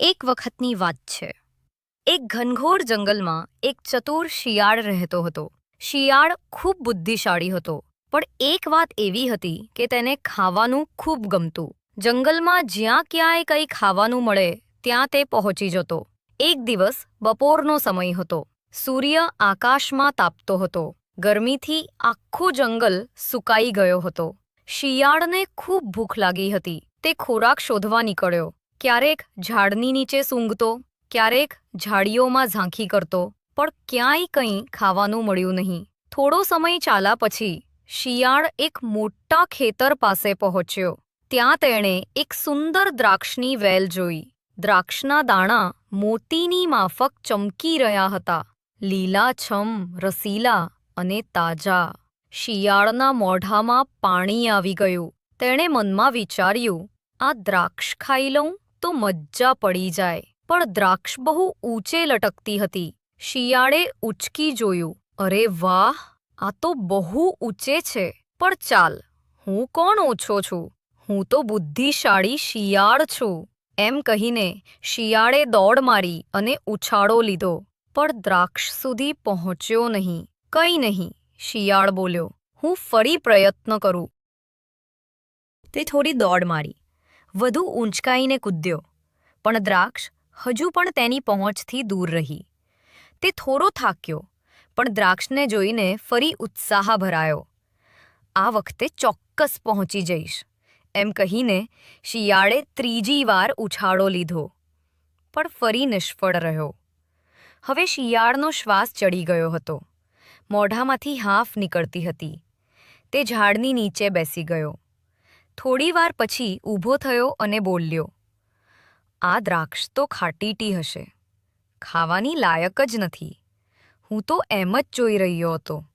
એક વખતની વાત છે. એક ઘનઘોર જંગલમાં એક ચતુર શિયાળ રહેતો હતો. શિયાળ ખૂબ બુદ્ધિશાળી હતો, પણ એક વાત એવી હતી કે તેને ખાવાનું ખૂબ ગમતું. જંગલમાં જ્યાં ક્યાંય કંઈ ખાવાનું મળે, ત્યાં તે પહોંચી જતો. એક દિવસ બપોરનો સમય હતો. સૂર્ય આકાશમાં તાપતો હતો. ગરમીથી આખું જંગલ સુકાઈ ગયો હતો. શિયાળને ખૂબ ભૂખ લાગી હતી. તે ખોરાક શોધવા નીકળ્યો. ક્યારેક ઝાડની નીચે સૂંઘતો, ક્યારેક ઝાડીઓમાં ઝાંખી કરતો, પણ ક્યાંય કંઈ ખાવાનું મળ્યું નહીં. થોડો સમય ચાલા પછી શિયાળ એક મોટા ખેતર પાસે પહોંચ્યો. ત્યાં તેણે એક સુંદર દ્રાક્ષની વેલ જોઈ. દ્રાક્ષના દાણા મોતીની માફક ચમકી રહ્યા હતા. લીલાછમ રસીલા અને તાજા. શિયાળના મોઢામાં પાણી આવી ગયું. તેણે મનમાં વિચાર્યું, આ દ્રાક્ષ ખાઈ લઉં? તો મજ્જા પડી જાય. પણ દ્રાક્ષ બહુ ઊંચે લટકતી હતી. શિયાળે ઉચકી જોયું. અરે વાહ, આ તો બહુ ઊંચે છે. પણ ચાલ, હું કોણ ઓછો છું? હું તો બુદ્ધિશાળી શિયાળ છું. એમ કહીને શિયાળે દોડ મારી અને ઉછાળો લીધો. પણ દ્રાક્ષ સુધી પહોંચ્યો નહીં. કંઈ નહીં, શિયાળ બોલ્યો. હું ફરી પ્રયત્ન કરું. તે થોડી દોડ મારી. વધુ ઊંચકાઈને કૂદ્યો. પણ દ્રાક્ષ હજુ પણ તેની પહોંચથી દૂર રહી. તે થોડો થાક્યો, પણ દ્રાક્ષને જોઈને ફરી ઉત્સાહ ભરાયો આ વખતે ચોક્કસ પહોંચી જઈશ, એમ કહીને શિયાળે ત્રીજી વાર ઉછાળો લીધો, પણ ફરી નિષ્ફળ રહ્યો. હવે શિયાળનો શ્વાસ ચડી ગયો હતો. મોઢામાંથી હાફ નીકળતી હતી. તે ઝાડની નીચે બેસી ગયો. થોડીવાર પછી ઊભો થયો અને બોલ્યો, આ દ્રાક્ષ તો ખાટીટી હશે. ખાવાની લાયક જ નથી. હું તો એમ જ જોઈ રહ્યો હતો.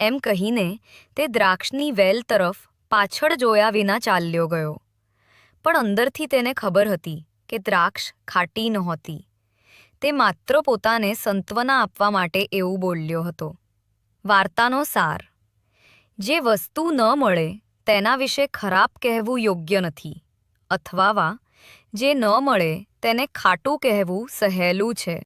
એમ કહીને તે દ્રાક્ષની વેલ તરફ પાછળ જોયા વિના ચાલ્યો ગયો. પણ અંદરથી તેને ખબર હતી કે દ્રાક્ષ ખાટી નહોતી. તે માત્ર પોતાને સંત્વના આપવા માટે એવું બોલ્યો હતો. વાર્તાનો સાર. જે વસ્તુ ન મળે તેના વિશે ખરાબ કહેવું યોગ્ય નથી. અથવા જે ન મળે, તેને ખાટું કહેવું સહેલું છે.